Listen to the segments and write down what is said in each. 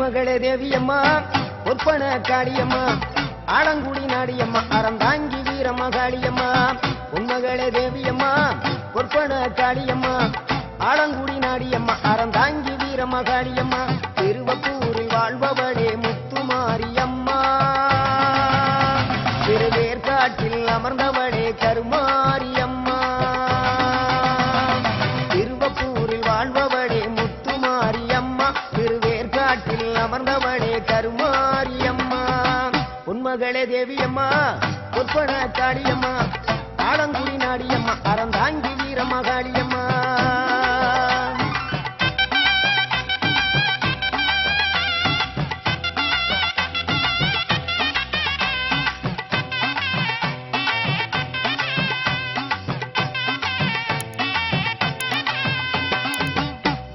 மகளே தேவியம்மா ஒப்பன காளியம்மா ஆலங்குடி நாடியம்மா அறந்தாங்கி வீரம்மா காளியம்மா உன்மகளே தேவியம்மா ஒப்பன காளியம்மா ஆலங்குடி நாடியம்மா அறந்தாங்கி வீரம்மா காளியம்மா அப்பன காளியம்மா ஆலங்குடி நாடியம்மா அறந்தாங்கி வீரம்மா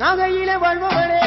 நகையில வாழ்பவளே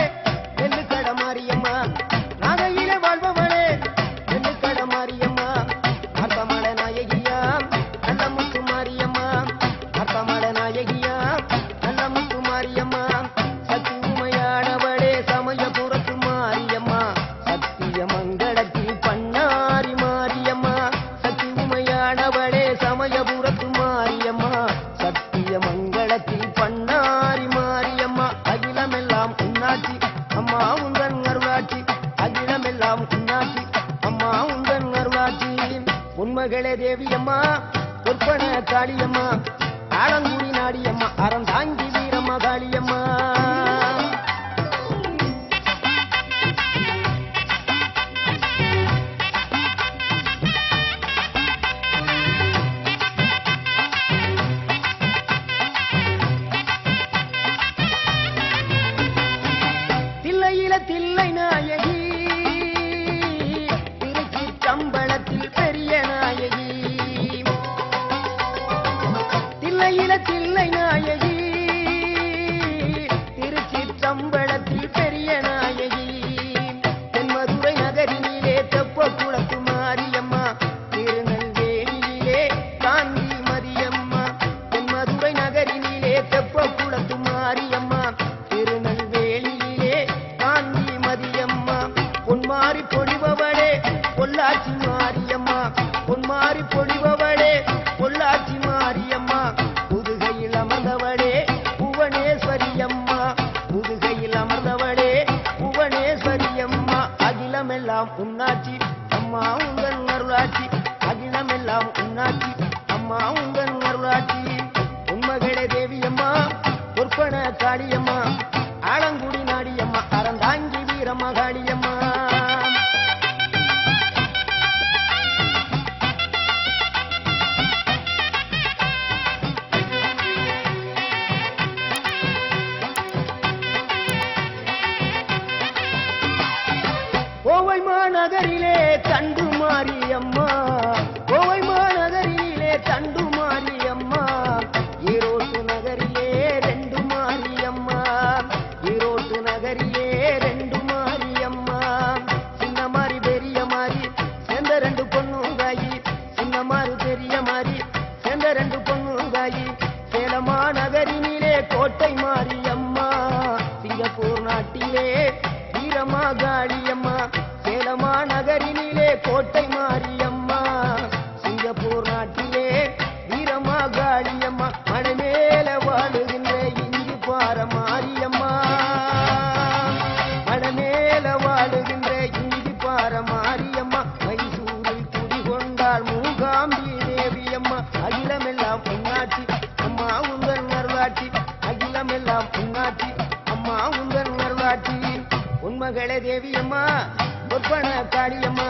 காளியம்மா ஆடங்கு கோட்டை மாரியம்மா சிங்கப்பூர் நாட்டிலே வீரமா காளியம்மா சேலமா நகரினிலே கோட்டை வேலை தேவியம்மா ஒப்பன காளியம்மா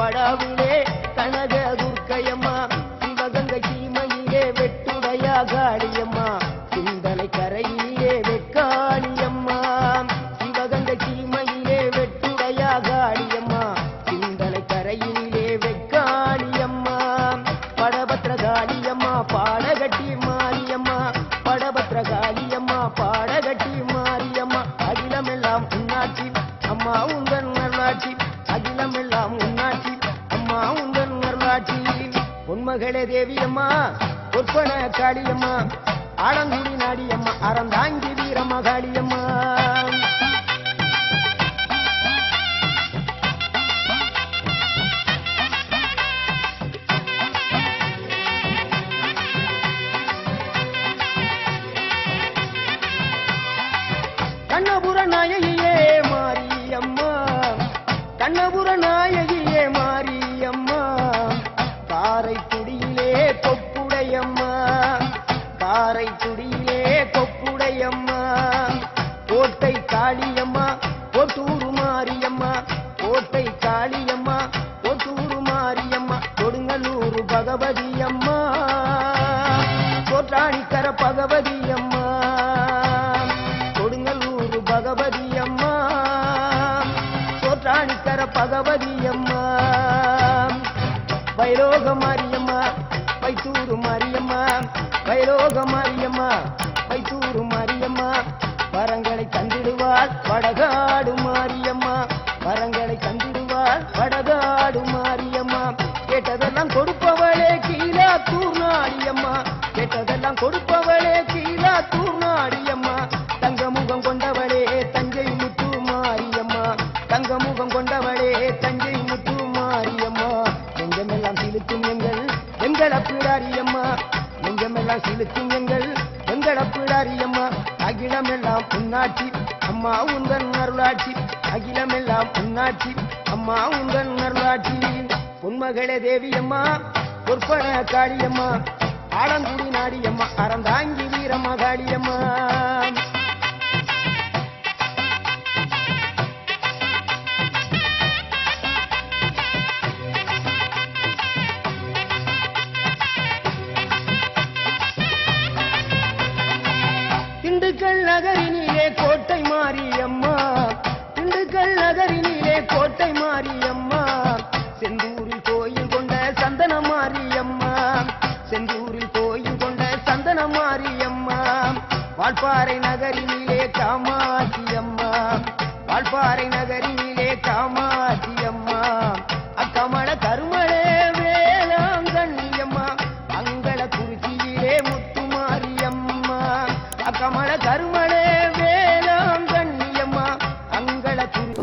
படவிலே கனக பொன்மகளே தேவியம்மா பொற்பன காளியம்மா ஆடங்குடி நாடியம்மா அறந்தாங்கி வீரம்மா காளியம்மா பகவதி அம்மா. எங்கள் அப்பிடாரியம்மா நெஞ்சமெல்லாம் சிலுக்கும் எங்கள். எங்கள் அப்பிடாரியம்மா அகிலமெல்லாம் புண்ணாட்சி அம்மா உந்தன் அருளாட்சி. அகிலமெல்லாம் புண்ணாட்சி அம்மா உந்தன் அருளாட்சி. பொன்மகளே தேவியம்மா பொற்பன காளியம்மா. ஆலங்குடி நாடியம்மா அறந்தாங்கி வீரம்மா காளியம்மா கோட்டை மாரியம்மா. செந்தூரில் கோயில் கொண்ட சந்தன மாரியம்மா. செந்தூரில் கோயில் கொண்ட சந்தன மாரியம்மா. வாழ்பாறை நகரினிலே காமாட்சி அம்மா வால்பாறை